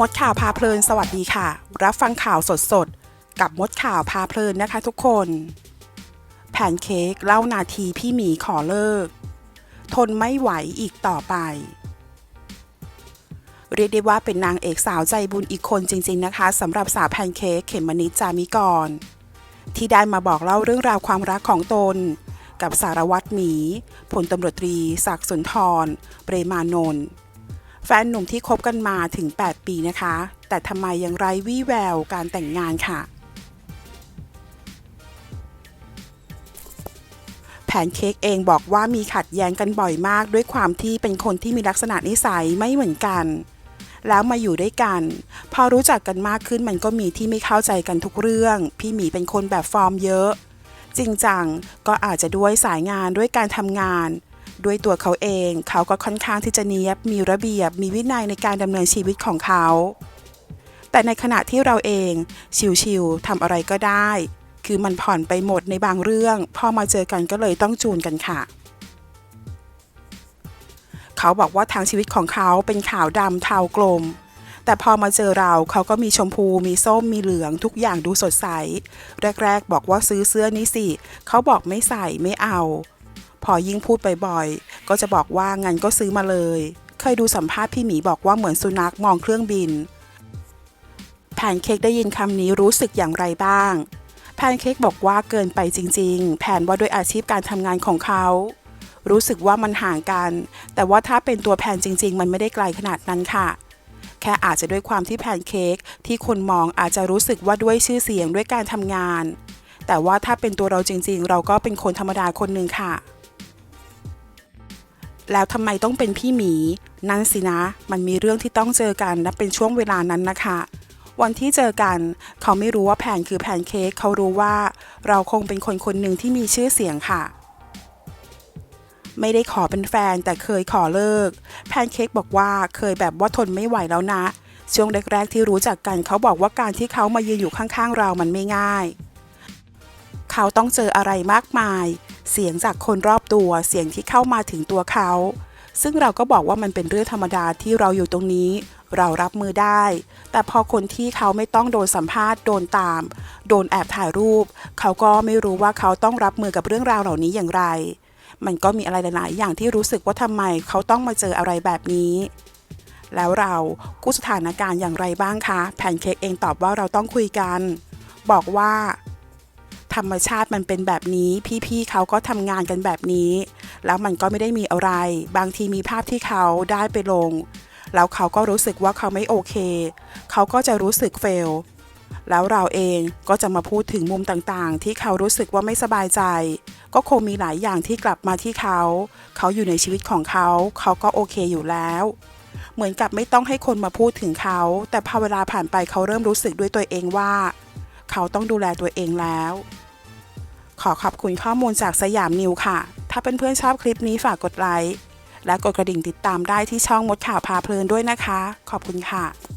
มดข่าวพาเพลินสวัสดีค่ะ รับฟังข่าวสดๆกับมดข่าวพาเพลินนะคะทุกคนแพนเค้กเล่านาทีพี่หมีขอเลิก ทนไม่ไหวอีกต่อไป เรียกได้ว่าเป็นนางเอกสาวใจบุญอีกคนจริง ๆนะคะสำหรับสาวแพนเค้กเขมมนิจามิกร ที่ได้มาบอกเล่าเรื่องราวความรักของตน กับสารวัตรหมีพลตำรวจตรีศักดิ์สุนทร เปรมานนท์ แฟนหนุ่มที่คบกันมาถึง 8 ปีนะคะ แต่ทำไมยังไร้วี่แววการแต่งงานค่ะ แผนเค้กเองบอกว่ามีขัดแย้งกันบ่อยมาก ด้วยความที่เป็นคนที่มีลักษณะนิสัยไม่เหมือนกัน แล้วมาอยู่ด้วยกัน พอรู้จักกันมากขึ้นมันก็มีที่ไม่เข้าใจกันทุกเรื่อง พี่หมีเป็นคนแบบฟอร์มเยอะ จริงจังก็อาจจะด้วยสายงานด้วยการทำงาน ด้วยตัวเขาเอง เขาก็ค่อนข้างที่จะเนียบมีระเบียบ มีวินัยในการดำเนินชีวิตของเขา แต่ในขณะที่เราเองชิวๆทำอะไรก็ได้ คือมันผ่อนไปหมดในบางเรื่อง พอมาเจอกันก็เลยต้องจูนกันค่ะเขาบอกว่าทางชีวิตของเขาเป็นขาวดำเทากลม แต่พอมาเจอเราเขาก็มีชมพู มีส้ม มีเหลือง ทุกอย่างดูสดใส แรก ๆ บอกว่าซื้อเสื้อนี้สิ เขาบอกไม่ใส่ไม่เอา พอยิ่งพูดบ่อยๆ ก็จะบอกว่างั้นก็ซื้อมาเลย เคยดูสัมภาษณ์พี่หมีบอกว่าเหมือนสุนัขมองเครื่องบิน แพนเค้กได้ยินคำนี้รู้สึกอย่างไรบ้าง แพนเค้กบอกว่าเกินไปจริง ๆ แผนว่าด้วยอาชีพการทำงานของเขา รู้สึกว่ามันห่างกัน แต่ว่าถ้าเป็นตัวแผนจริง ๆ มันไม่ได้ไกลขนาดนั้นค่ะแค่อาจจะด้วยความที่แพนเค้กที่คนมองอาจจะรู้สึกว่าด้วยชื่อเสียงด้วยการทำงาน แต่ว่าถ้าเป็นตัวเราจริงๆ เราก็เป็นคนธรรมดาคนหนึ่งค่ะ แล้วทำไมต้องเป็นพี่หมี นั่นสินะ มันมีเรื่องที่ต้องเจอกันและเป็นช่วงเวลานั้นนะคะ วันที่เจอกันเขาไม่รู้ว่าแผนคือแพนเค้กเขารู้ว่า เราคงเป็นคนคนหนึ่งที่มีชื่อเสียงค่ะ ไม่ได้ขอเป็นแฟนแต่เคยขอเลิก แพนเค้กบอกว่าเคยแบบว่าทนไม่ไหวแล้วนะ ช่วงแรกๆที่รู้จักกันเขาบอกว่าการที่เขามายืนอยู่ข้างๆเรามันไม่ง่าย เขาต้องเจออะไรมากมาย เสียงจากคนรอบตัวเสียงที่เข้ามาถึงตัวเขา ซึ่งเราก็บอกว่ามันเป็นเรื่องธรรมดาที่เราอยู่ตรงนี้ เรารับมือได้ แต่พอคนที่เขาไม่ต้องโดนสัมภาษณ์โดนตาม โดนแอบถ่ายรูป เขาก็ไม่รู้ว่าเขาต้องรับมือกับเรื่องราวเหล่านี้อย่างไร มันก็มีอะไรหลาย ๆ อย่างที่รู้สึกว่าทำไมเขาต้องมาเจออะไรแบบนี้แล้วเรากู้สถานการณ์อย่างไรบ้างคะ แพนเค้กเองตอบว่าเราต้องคุยกัน บอกว่า ธรรมชาติมันเป็นแบบนี้ พี่ๆเขาก็ทำงานกันแบบนี้ แล้วมันก็ไม่ได้มีอะไร บางทีมีภาพที่เขาได้ไปลง แล้วเขาก็รู้สึกว่าเขาไม่โอเค เขาก็จะรู้สึกเฟลแล้วเราเองก็จะมาพูดถึงมุมต่างๆ ที่เขารู้สึกว่าไม่สบายใจ ก็คงมีหลายอย่างที่กลับมาที่เขา เขาอยู่ในชีวิตของเขา เขาก็โอเคอยู่แล้ว เหมือนกับไม่ต้องให้คนมาพูดถึงเขา แต่พอเวลาผ่านไปเขาเริ่มรู้สึกด้วยตัวเองว่า เขาต้องดูแลตัวเองแล้ว อขอบคุณข้อมูลจากสยามนิวค่ะ ถ้าเป็นเพื่อนๆชอบคลิปนี้ฝากกดไลค์และกดกระดิ่งติดตามได้ที่ช่องมดข่าวพาเพลินด้วยนะคะ ขอบคุณค่ะ